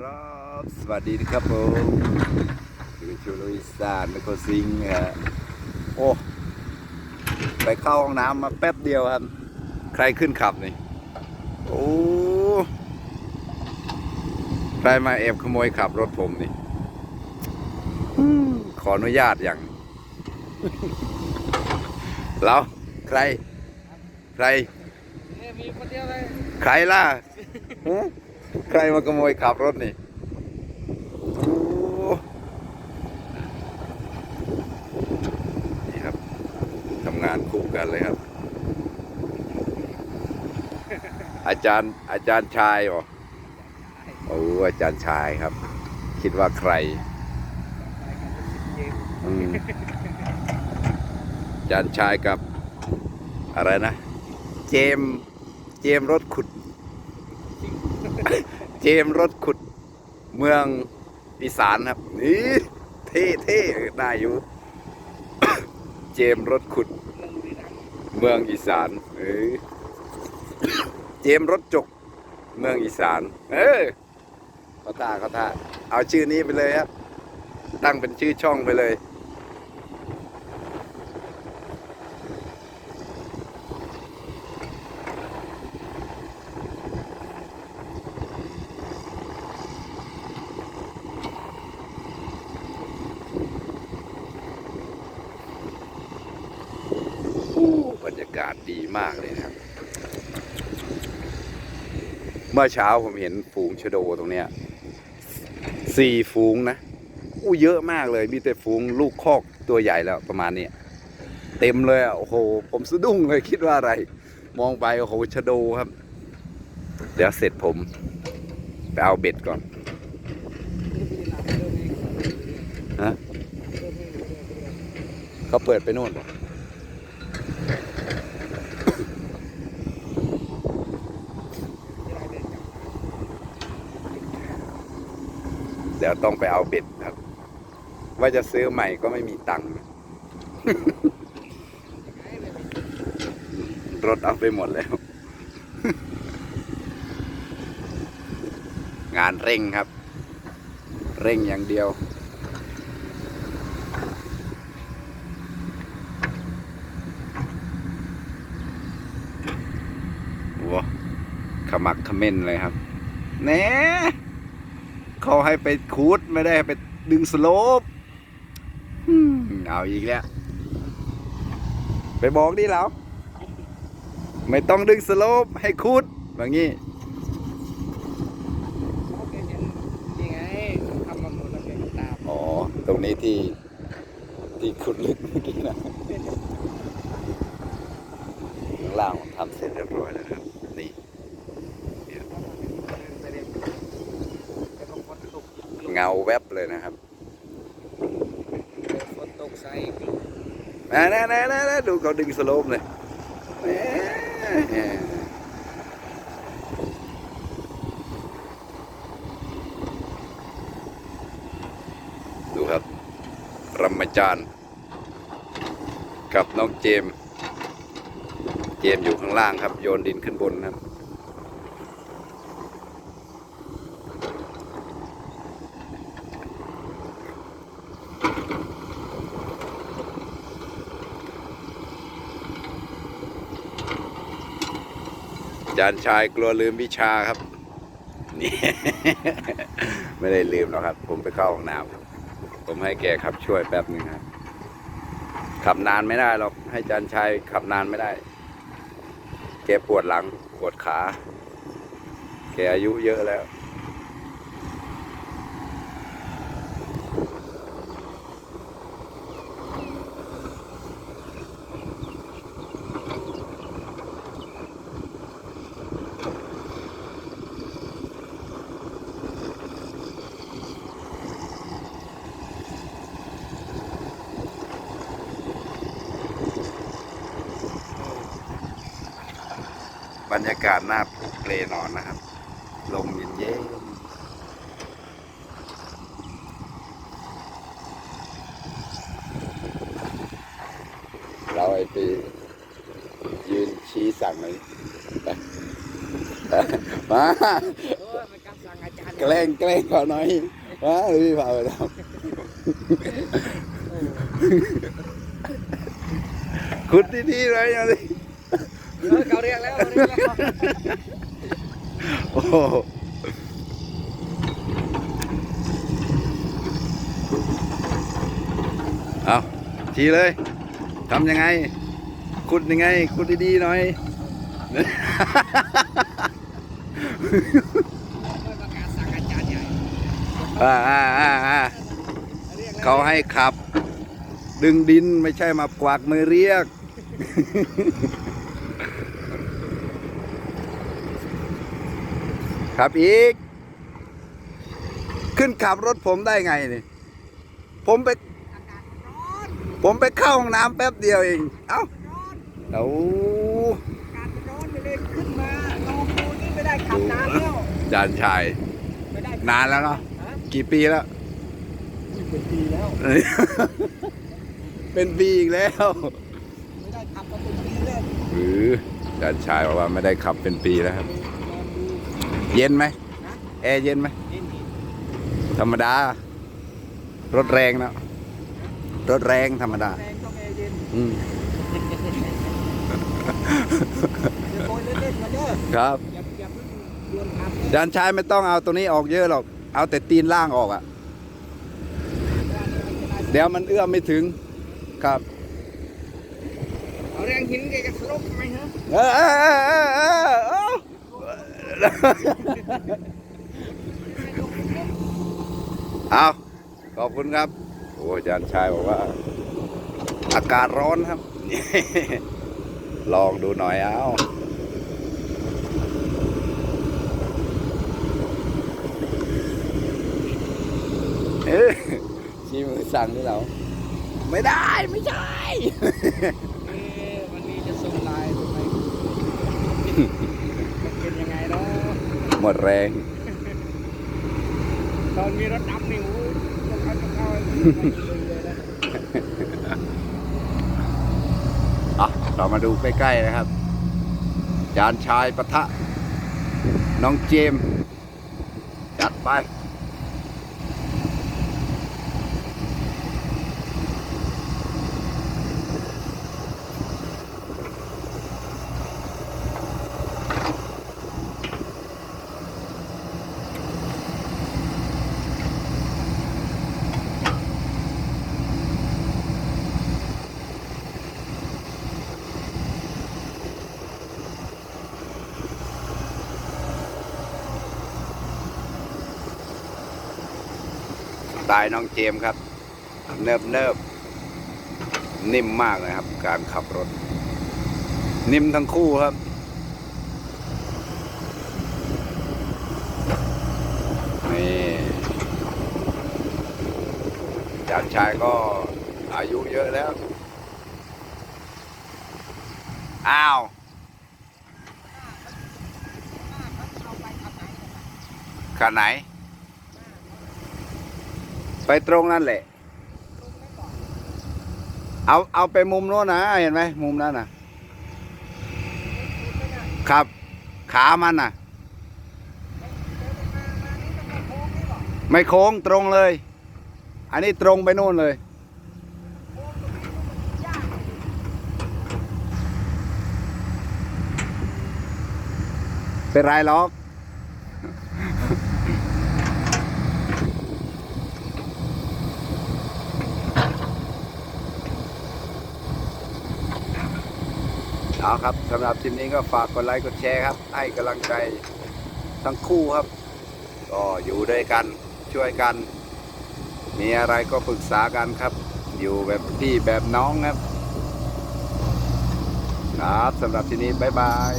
ครับ สวัสดีนะครับผมอยู่ชูลุยซานนครซิงห์ฮะโอ้ ไปเข้าห้องน้ำมาแป๊บเดียวครับ ใครขึ้นขับนี่ โอ้ ใครมาแอบขโมยขับรถผมนี่อืมขออนุญาตอย่างเราใคร ใครเนี่ยมีคนเดียวเลย ใครล่ะฮะ ใครมาขโมยขับรถนี่นี่ครับทำงานคู่กันเลยครับ อาจารย์อาจารย์ชายเหรอโอ้อาจารย์ชายครับ คิดว่าใครอาจารย์ชายกับอะไรนะ เจม เจมรถขุด เจมรถขุดเมืองอีสานครับ นี่เท่เท่ได้อยู่ เจมรถขุด เมืองอีสานเออเจมรถจก เมืองอีสาน เออเขาท่าเขาท่าเอาชื่อนี้ไปเลยครับ ตั้งเป็นชื่อช่องไปเลย อู้บรรยากาศ ดีมากเลยนะครับ เมื่อเช้าผมเห็นฝูงชะโดตรงเนี้ยสี่ฝูงนะอู้เยอะมากเลย มีแต่ฝูงลูกคอกตัวใหญ่แล้วประมาณเนี้ยเต็มเลยอะโอ้โห ผมสะดุ้งเลยคิดว่าอะไร มองไปโอ้โหชะโดครับ เดี๋ยวเสร็จผมไปเอาเบ็ดก่อนฮะเขาเปิดไปนู่นเห เดี๋ยวต้องไปเอาเบ็ดครับ ว่าจะซื้อใหม่ก็ไม่มีตังค์รถเอาไปหมดแล้ว งานเร่งครับ เร่งอย่างเดียว วัวขมักขม้นเลยครับแหน่ เขาให้ไปคูดไม่ได้ให้ไปดึงสโลปอืมเอาอีกแล้ว ไปบอกดิแล้ว ไม่ต้องดึงสโลปให้คูดแบบนี้เขาแกเห็นนี่ไงทำมาหมดแล้วแกก็ตามอ๋อ ตรงนี้ที่ที่ขุดลึกเมื่อกี้นะข้างล่างผมทำเสร็จเรียบร้อยแล้วนะครับ นี่ ไปเรียนแต่พอฝนตก เงาแวบเลยนะครับฝนตกใส่กลุ่มนะนะนะนะนะดูเขาดึงสโลปเลยแหมดูครับรำมาจารย์กับน้องเจมส์เจมส์อยู่ข้างล่างครับ โยนดินขึ้นบนครับ จารย์ชายกลัวลืมวิชาครับ นี่ ไม่ได้ลืมหรอกครับ ผมไปเข้าห้องน้ำผมให้แกขับช่วยแป๊บหนึ่งครับ ขับนานไม่ได้หรอก ให้อาจารย์ชายขับนานไม่ได้ แกปวดหลัง ปวดขา แกอายุเยอะแล้ว รยากาศหน้าผูเปลนอนนะครับ ลมเย็นๆเราไอ้ไปยืนชี้สั่งเลยมาแกล้งแกล้งเขาหน่อยว้าพี่พาไปทำขุดดีๆเลยเอาดิ เออเขาเรียกแล้วเขาเรียกแล้วโอ้โหเอาทีเลยทำยังไง ขุดยังไง ขุดดีๆหน่อยอ่าอ่าอ่าอ่าเรียกแล้วเขาให้ขับ ดึงดินไม่ใช่มากวากมือเรียก ครับอีก ขึ้นขับรถผมได้ไงนี่ ผมไปอากาศร้อนผมไปเข้าห้องน้ำแป๊บเดียวเอง เอ้าร้อนเอาอากาศร้อนเลยขึ้นมาลองดูนี่ไม่ได้ขับนานแล้วจานชายไม่ได้นานแล้วเนาะฮะกี่ปีแล้ว เป็นปีแล้ว เป็นปีอีกแล้วไม่ได้ขับมาเป็นปีแล้วหรือจานชายบอกว่าไม่ได้ขับเป็นปีแล้วครับลองดู เย็นไหมนะแอร์เย็นไหมนี่นี่ธรรมดา รถแรงนะรถแรงธรรมดาแรงต้องแอร์เย็นอืมเดี๋ยวโอยเล่นๆมาเด้อครับอย่าอย่าเพิ่งด่วนขับเด้อจานชายไม่ต้องเอาตัวนี้ออกเยอะหรอก เอาแต่ตีนล่างออกอะ่ะ เดี๋ยวมันเอื้อมไม่ถึง ครับเอาแรงหินแกจะสลบไหมฮะ เออเออเออเออเออเออเอาขอบคุณครับ โอ้อาจารย์ชายบอกว่า อากาศร้อนครับ ลองดูหน่อยเอาเอ๊ะชี้มือสั่งด้วยเรา ไม่ได้ไม่ใช่เอ๊ะวันนี้จะส่งไลน์ทำไมมันเป็นยังไงเนาะ หมดแรง ตอนมีรถดำนี่โอ้ยรถคันจะเข้าเลยนะอะเรามาดูใกล้ๆนะครับ จานชายปะทะ น้องเจมส์จัดไป ตล์น้องเจมส์ครับ เนิบเนิบนิ่มมากเลยครับ การขับรถ นิ่มทั้งคู่ครับ นี่จานชายก็อายุเยอะแล้ว อ้าวขาไหน ไปตรงนั่นแหละ เอาเอาไปมุมโน้นนะเห็นไหมมุมนั้นนะครับ ขามันน่ะ ไม่โค้งตรงเลย อันนี้ตรงไปโน่นเลยเป็นไรหรอก เอาครับสำหรับทีมนี้ก็ฝากกดไลค์กดแชร์ครับ ให้กำลังใจทั้งคู่ครับ ก็อยู่ด้วยกันช่วยกัน มีอะไรก็ปรึกษากันครับ อยู่แบบพี่แบบน้องครับ ครับสำหรับทีนี้บ๊ายบาย